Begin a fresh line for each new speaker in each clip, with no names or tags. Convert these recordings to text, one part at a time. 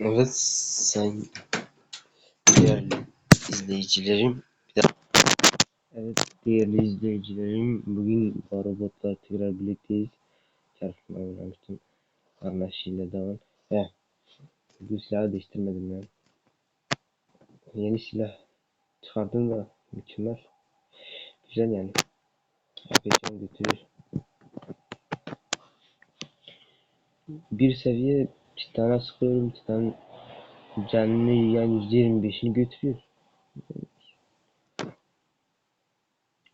Evet sayın değerli izleyicilerim. Bir daha- Evet değerli izleyicilerim. Bugün bu robotla tekrar birlikteyiz. Çarpışma oynamıştım. Anlaşıyla devam. He. Bu silahı değiştirmedim ya. Yeni silah çıkardım da mükemmel. Güzel yani. Yapacağım götürür. Bir seviye titana sıkıyorum. Titan canlı yani %25'ini götürüyor.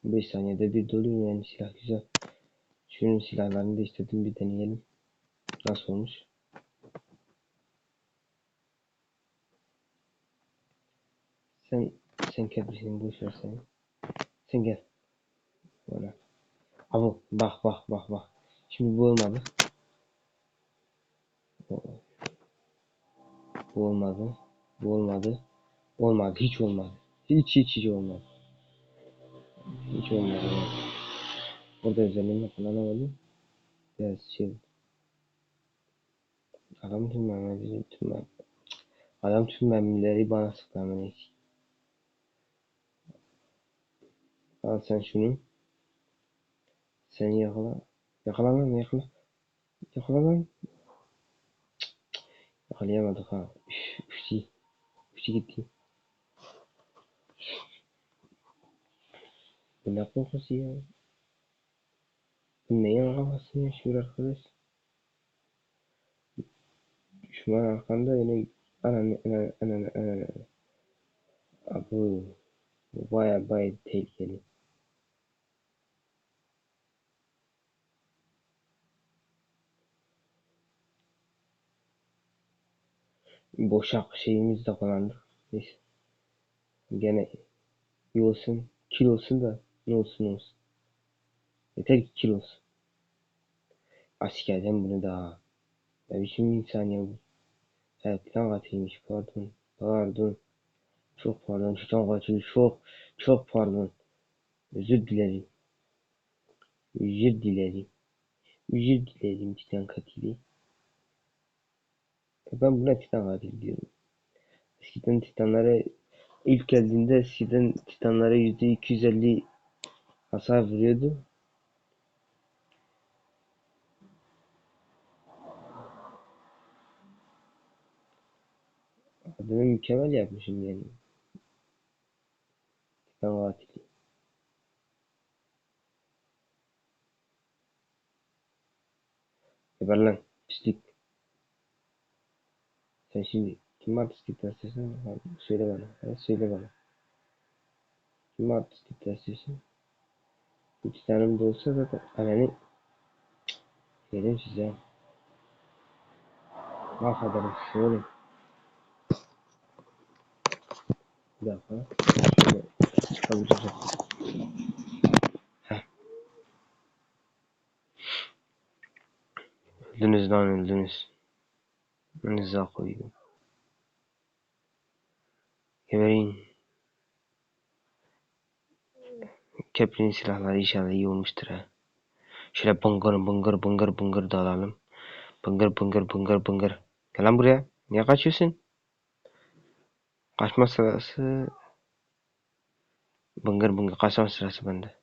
5 saniyede bir doluyor yani silah güzel. Şunun silahlarını değiştirdim bir deneyelim. Nasıl olmuş? Sen sen kendisini boş ver sen. Gel. Böyle. Bak bak bak bak. Şimdi bu olmadı. Bu olmadı. Bu olmadı. Olmadı. Hiç olmadı. Hiç hiç hiç olmadı. Hiç olmadı. Burada özelliğini kullanamadım. Biraz şey. Adam tüm mermileri tüm mermi. Adam tüm mermileri bana neyse. Al sen şunu. Sen yakala. Yakala lan yakala. Yakala lan. Yakalayamadık ha. Ushigiti Buna qo'rqis ya. Bundayin qilmasin ya ана, ана, Boşak şeyimiz de kullandık. Neyse. Gene iyi olsun. Kil olsun da ne olsun olsun. Yeter ki kil olsun. Askerden bunu daha. Ne biçim insan ya bu. Evet plan katilmiş pardon. Pardon. Çok pardon. Titan katili çok çok pardon. Özür dilerim. Özür dilerim. Özür dilerim Titan katili. Ben buna Titan katil diyorum. Eskiden Titanlara ilk geldiğinde eskiden Titanlara yüzde 250 hasar vuruyordu. Adını mükemmel yapmışım yani. Titan katili. Geber lan pislik. Sen şimdi kim artistlik dersen söyle bana. Evet, söyle bana. Kim artistlik dersin? Bu titanım da olsa zaten ananı yerim size. Mahvederim sizi oğlum. Bir dakika. Şöyle. Heh. Öldünüz lan öldünüz. Önünüze koydum. Geberin. Kepliğin silahları inşallah iyi olmuştur ha. Şöyle bıngır bıngır bıngır bıngır da alalım. Bıngır bıngır bıngır bıngır. Gel lan buraya. Niye kaçıyorsun? Kaçma sırası. Bıngır bıngır kaçma sırası bende.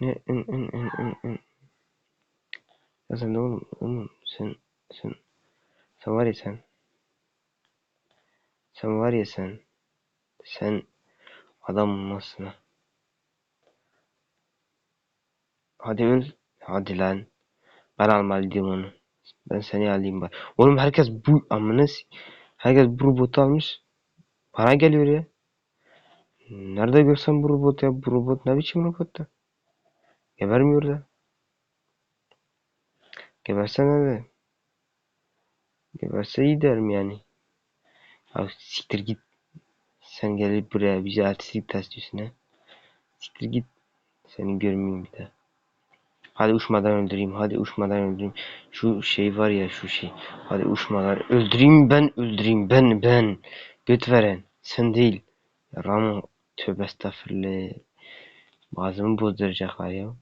Ne? Ün, ün, ün, ün, ün. Ya sen de oğlum, oğlum sen, sen, sen var ya sen. Sen var ya sen. Sen adam olmazsın ha. Hadi öl. Hadi lan. Ben almalıydım onu. Ben seni alayım bak. Oğlum herkes bu amına herkes bu robotu almış. Bana geliyor ya. Nerede görsem bu robot ya. Bu robot ne biçim robot da? Gebermiyor da. Gebersene de. Geberse iyi derim yani. Ya siktir git. Sen gelip buraya bize artistlik taslıyorsun ha. Siktir git. Seni görmeyeyim bir daha. Hadi uçmadan öldüreyim. Hadi uçmadan öldüreyim. Şu şey var ya şu şey. Hadi uçmadan öldüreyim ben öldüreyim ben ben. Göt veren. Sen değil. Ramo tövbe estağfurullah. Bazımı bozduracaklar ya.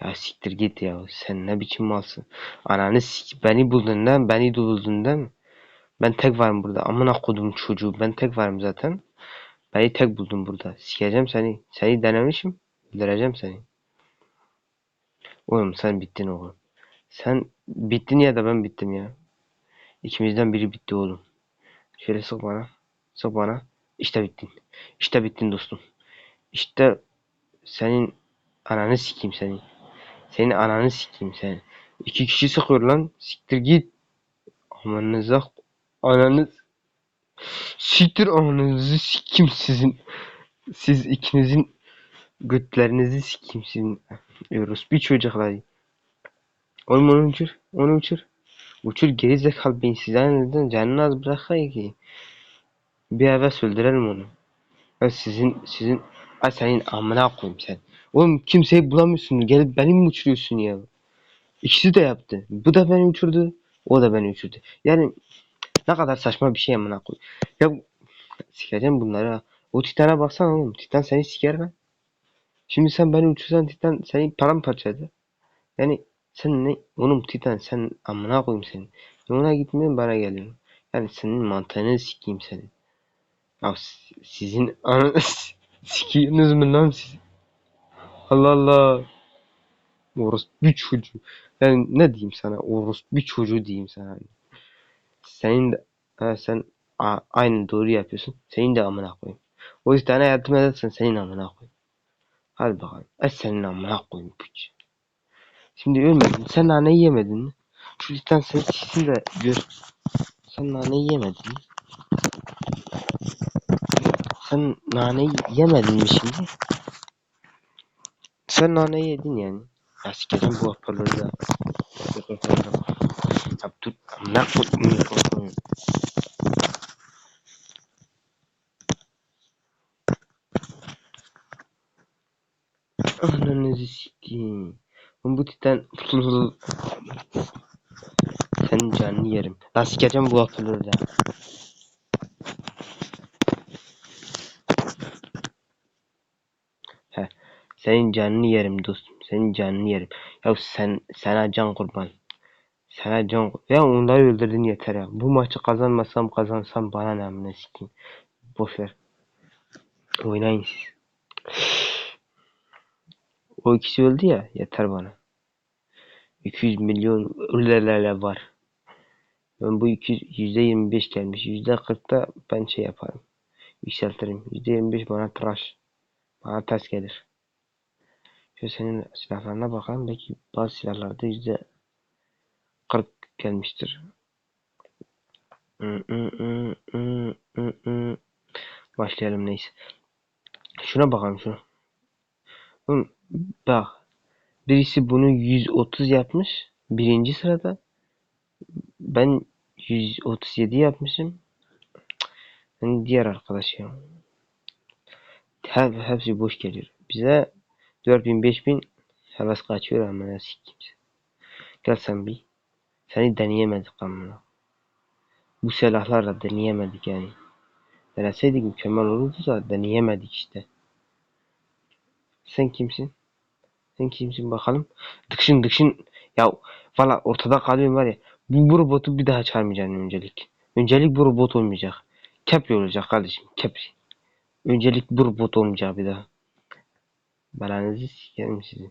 Ya siktir git ya. Sen ne biçim malsın? Ananı sik beni buldun değil? Beni de buldun değil mi? Ben tek varım burada. Amına kodum çocuğu. Ben tek varım zaten. Beni tek buldum burada. Sikeceğim seni. Seni denemişim. Öldüreceğim seni. Oğlum sen bittin oğlum. Sen bittin ya da ben bittim ya. İkimizden biri bitti oğlum. Şöyle sık bana. Sık bana. İşte bittin. İşte bittin dostum. İşte senin ananı sikeyim senin. Senin ananı sikeyim sen. İki kişi sıkıyor lan. Siktir git. Amanınıza ananız. Siktir ananızı sikeyim sizin. Siz ikinizin götlerinizi sikeyim sizin. Diyoruz bir çocuklar. Oğlum onu uçur. Onu uçur. Uçur geri zekalı beyinsizden canını az bırakayım ki. Bir heves öldürelim onu. Ya sizin sizin ay senin amına koyayım sen. Oğlum kimseyi bulamıyorsun. Gelip beni mi uçuruyorsun ya? İkisi de yaptı. Bu da beni uçurdu. O da beni uçurdu. Yani ne kadar saçma bir şey amına koy. Ya sikeceğim bunları. O Titan'a baksana oğlum. Titan seni siker lan. Şimdi sen beni uçursan Titan seni paramparça eder. Yani sen ne? Oğlum Titan sen amına koyayım seni. Ona gitmiyorsun bana geliyorsun. Yani senin mantığını sikeyim senin. Ya sizin ananız sikiyorsunuz mu lan siz? Allah Allah. Orospu çocuğu. Yani ne diyeyim sana? Orospu çocuğu diyeyim sana. Senin de ha, sen a, aynı doğru yapıyorsun. Senin de amına koyayım. O yüzden yardım edersen senin amına koyayım. Hadi bakalım. Et senin amına koyayım piç. Şimdi ölmedin. Sen naneyi yemedin mi? Şu lütfen seni siksin de gör. Sen naneyi yemedin mi? Sen naneyi yemedin mi şimdi? Sen naneyi yedin yani. Ya bu hoparlörü de. Ya dur. Ne koydum mikrofonu? Ananızı sikeyim. Bu titan... Senin canını yerim. Lan bu hoparlörü. He. Senin canını yerim dostum. Senin canını yerim. Ya sen sana can kurban. Sana can Ya onları öldürdün yeter ya. Bu maçı kazanmasam kazansam bana ne amına sikeyim. Boş ver. Oynayın siz. O ikisi öldü ya yeter bana. 200 milyon ölülerle var. Ben bu 200 %25 gelmiş. %40'da ben şey yaparım. Yükseltirim. %25 bana tıraş. Bana ters gelir. Şöyle senin silahlarına bakalım. Belki bazı silahlarda yüzde 40 gelmiştir. Başlayalım neyse. Şuna bakalım. Oğlum, Bak. Birisi bunu 130 yapmış. Birinci sırada. Ben 137 yapmışım. Yani diğer arkadaş ya. Hep, hepsi boş geliyor. Bize 4000 5000 heves kaçıyor ama ne kimse. Gel sen bir. Seni deneyemedik amına. Bu silahlarla deneyemedik yani. Deneseydik mükemmel olurdu da deneyemedik işte. Sen kimsin? Sen kimsin bakalım? Dıkşın dıkşın. Ya valla ortada kalıyorum var ya. Bu, bu robotu bir daha çağırmayacağım öncelik. Öncelik bu robot olmayacak. Kepri olacak kardeşim. Kepri. Öncelik bu robot olmayacak bir daha. Belanızı sikerim sizi.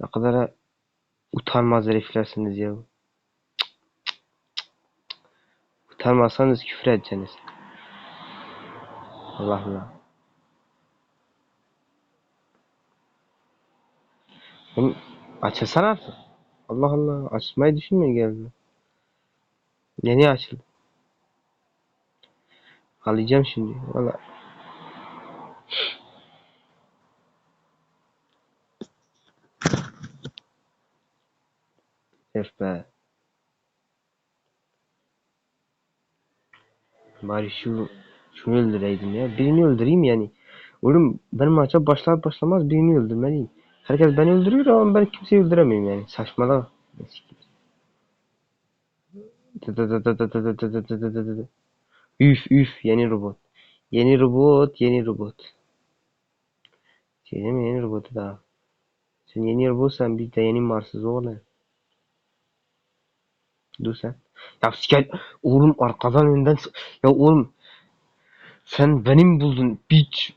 Ne kadar utanmaz heriflersiniz ya. Utanmazsanız küfür edeceksiniz. Allah Allah. Oğlum açılsana artık. Allah Allah. Açmayı düşünmüyor geldi. Yeni açıldı. Alacağım şimdi. Valla. Be. Bari şu şunu öldüreydim ya. Birini öldüreyim yani. Oğlum ben maça başlar başlamaz birini öldürmeliyim. Herkes beni öldürüyor ama ben kimseyi öldüremeyim yani. Saçmalama. Üf üf yeni robot. Yeni robot yeni robot. Şey mi yeni robotu da. Sen yeni robotsan biz de yeni Mars'ız oğlum. Dur sen. Ya siker oğlum arkadan önden ya oğlum sen benim buldun biç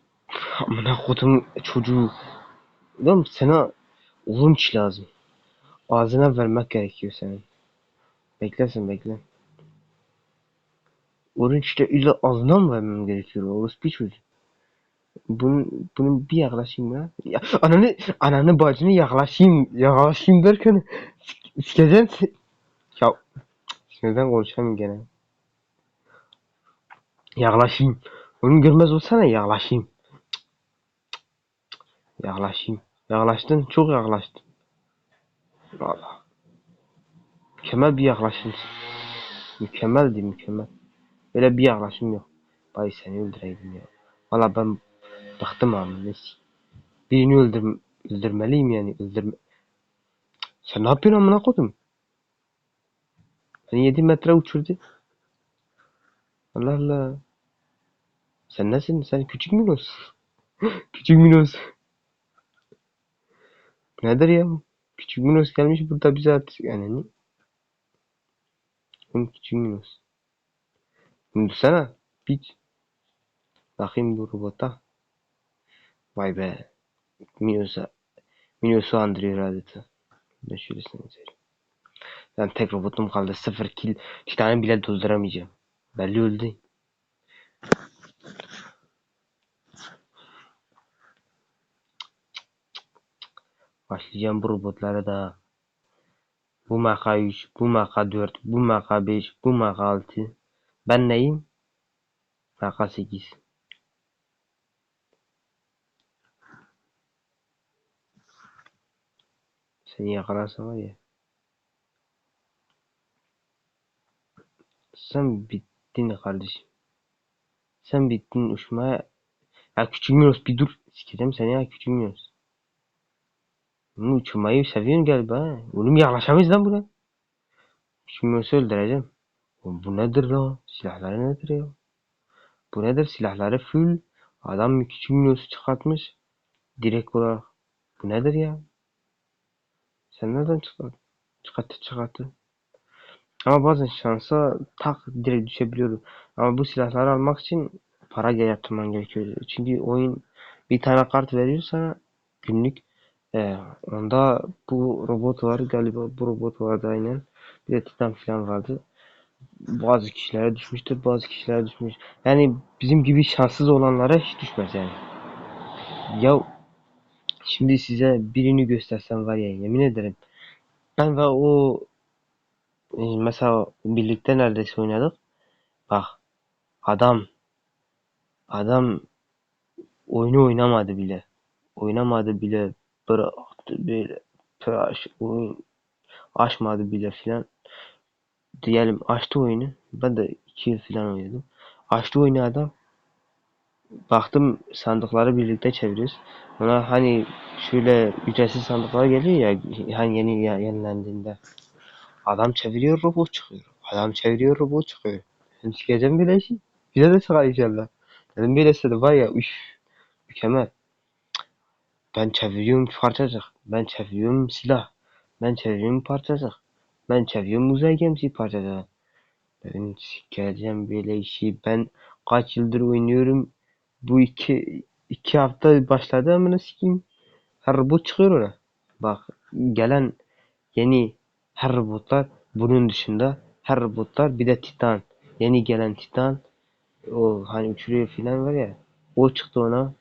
amına kodum çocuğu. Oğlum sana oğlum lazım. Ağzına vermek gerekiyor senin. Beklesin bekle. Orange ile illa ağzına mı vermem gerekiyor orası bir çocuk bunun, bunun bir yaklaşayım ya. ya ananı ananı bacını yaklaşayım yaklaşayım derken sik- sikeceğim se- ya neden konuşamıyorum gene. Yaklaşayım. Onu görmez olsana yaklaşayım. Yaklaşayım. Yaklaştın çok yaklaştın. Allah mükemmel bir yaklaşım. Mükemmeldi mükemmel. Böyle bir yaklaşım yok. Bay seni öldüreydim ya. Valla ben bıktım abi neyse. Birini öldür öldürmeliyim yani öldürme sen ne yapıyorsun amına kodum Beni 7 metre uçurdu. Allah Allah. Sen nesin? Sen küçük Minos. küçük Minos. Nedir ya? Küçük Minos gelmiş burada bize at. Yani ne? Oğlum küçük Minos. Dursana. Piç. Bakayım bu robota. Vay be. Minos'a. Minos'u andırıyor adeta. Ben şöyle sana Ben tek robotum kaldı. Sıfır kill. İki tane bile dolduramayacağım. Belli öldü. Başlayacağım bu robotlara da. Bu maka 3, bu maka 4, bu maka 5, bu maka 6. Ben neyim? Maka 8. Seni yakalarsam var ya. Sen bittin kardeşim. Sen bittin uçmaya. Ya küçük bir dur. Sikeceğim seni ya küçük Minos. Bunu uçmayı seviyorsun galiba. Oğlum yaklaşamayız lan buna. Küçük Minos'u öldüreceğim. Oğlum bu nedir lan? Silahları nedir ya? Bu nedir? Silahları full. Adam küçük Minos'u çıkartmış. Direkt olarak. Bu nedir ya? Sen nereden çıkarttın? Çıkarttı çıkarttı. Ama bazen şansa tak direkt düşebiliyorum. Ama bu silahları almak için para yatırman gerekiyor. Çünkü oyun bir tane kart veriyor sana günlük. Ee, onda bu robot var galiba bu robot vardı aynen. Bir de Titan falan vardı. Bazı kişilere düşmüştür bazı kişilere düşmüş. Yani bizim gibi şanssız olanlara hiç düşmez yani. Ya şimdi size birini göstersem var ya yemin ederim. Ben ve o mesela birlikte neredeyse oynadık. Bak adam adam oyunu oynamadı bile. Oynamadı bile bıraktı böyle tıraş oyun açmadı bile filan. Diyelim açtı oyunu. Ben de 2 yıl filan oynadım. Açtı oyunu adam. Baktım sandıkları birlikte çeviriyoruz. Ona hani şöyle ücretsiz sandıklar geliyor ya hani yeni yenilendiğinde. Adam çeviriyor robot çıkıyor. Adam çeviriyor robot çıkıyor. Hem sikeceğim böyle şey. Bize de çıkar inşallah. Dedim böylesi de var ya üf mükemmel. Ben çeviriyorum parçacık. Ben çeviriyorum silah. Ben çeviriyorum parçacık. Ben çeviriyorum uzay gemisi parçacık. Dedim sikeceğim böyle işi. Ben kaç yıldır oynuyorum. Bu iki, iki hafta başladı amına sikeyim. Her robot çıkıyor ona. Bak gelen yeni her robotlar bunun dışında her robotlar bir de Titan. Yeni gelen Titan o hani uçuruyor filan var ya o çıktı ona.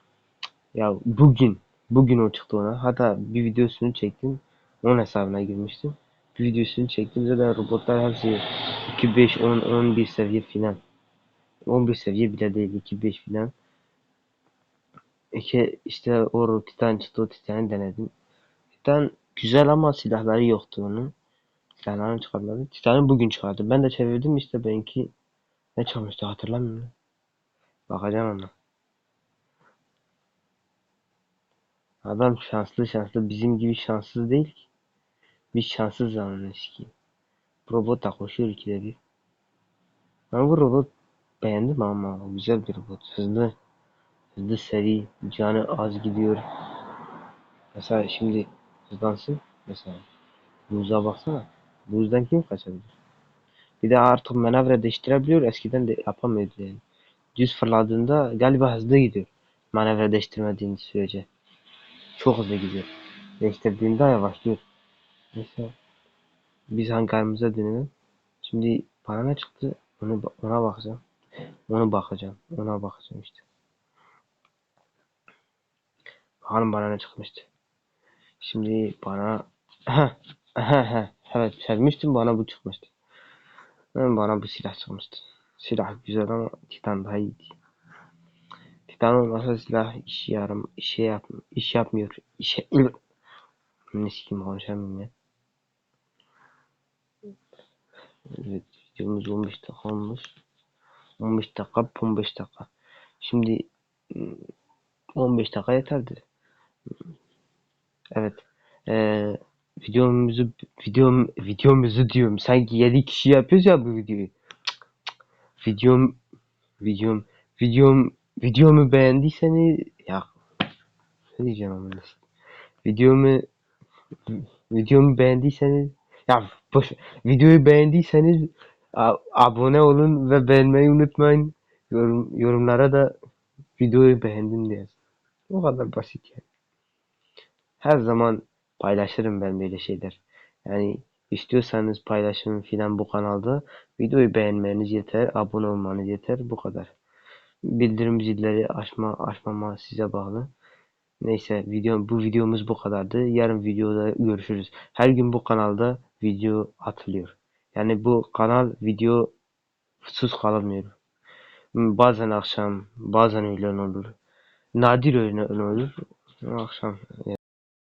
Ya bugün bugün o çıktı ona. Hatta bir videosunu çektim. Onun hesabına girmiştim. Bir videosunu çektim. Zaten robotlar hepsi 2, 5, 10, 11 seviye filan. 11 seviye bile değil 2, 5 filan. İki işte o Titan çıktı o Titan'ı denedim. Titan güzel ama silahları yoktu onun. Silahlarını çıkarmadı. Titan'ı bugün çıkardı. Ben de çevirdim işte benimki ne çalmıştı hatırlamıyorum. Bakacağım ona. Adam şanslı şanslı bizim gibi şanssız değil ki. Biz şanssız zamanı sikeyim. Robot da koşuyor ikide bir. Ben bu robot beğendim ama güzel bir robot. Hızlı. Hızlı seri. Canı az gidiyor. Mesela şimdi hızlansın. Mesela buza baksana. Buzdan kim kaçabilir? Bir de artık manevra değiştirebiliyor. Eskiden de yapamıyordu yani. Düz fırladığında galiba hızlı gidiyor. Manevra değiştirmediğin sürece. Çok hızlı gidiyor. Değiştirdiğinde yavaşlıyor. Neyse. Biz hangarımıza dönelim. Şimdi bana ne çıktı? Onu, ona bakacağım. Onu bakacağım. Ona bakacağım işte. Bakalım bana ne çıkmıştı. Şimdi bana evet sevmiştim bana bu çıkmıştı. Yani bana bu silah çıkmıştı. Silah güzel ama Titan daha iyiydi. Titan olmasa silah işi yarım işe yap iş yapmıyor. İşe ne sikim konuşamıyorum ya. Evet videomuz 15 dakika olmuş. 15 dakika 15 dakika. Şimdi ım, 15 dakika yeterdi. Evet. Eee videomuzu videom videomuzu diyorum. Sanki 7 kişi yapıyoruz ya bu videoyu. Videom videom videom videomu beğendiyseniz ya ne diyeceğim ama. Videomu videomu beğendiyseniz ya boş videoyu beğendiyseniz abone olun ve beğenmeyi unutmayın. Yorum, yorumlara da videoyu beğendim diye. O kadar basit yani. Her zaman paylaşırım ben böyle şeyler. Yani istiyorsanız paylaşın filan bu kanalda. Videoyu beğenmeniz yeter, abone olmanız yeter. Bu kadar. Bildirim zilleri açma açmama size bağlı. Neyse video bu videomuz bu kadardı. Yarın videoda görüşürüz. Her gün bu kanalda video atılıyor. Yani bu kanal video sus kalamıyor. Bazen akşam, bazen öğlen olur. Nadir öğlen olur. Akşam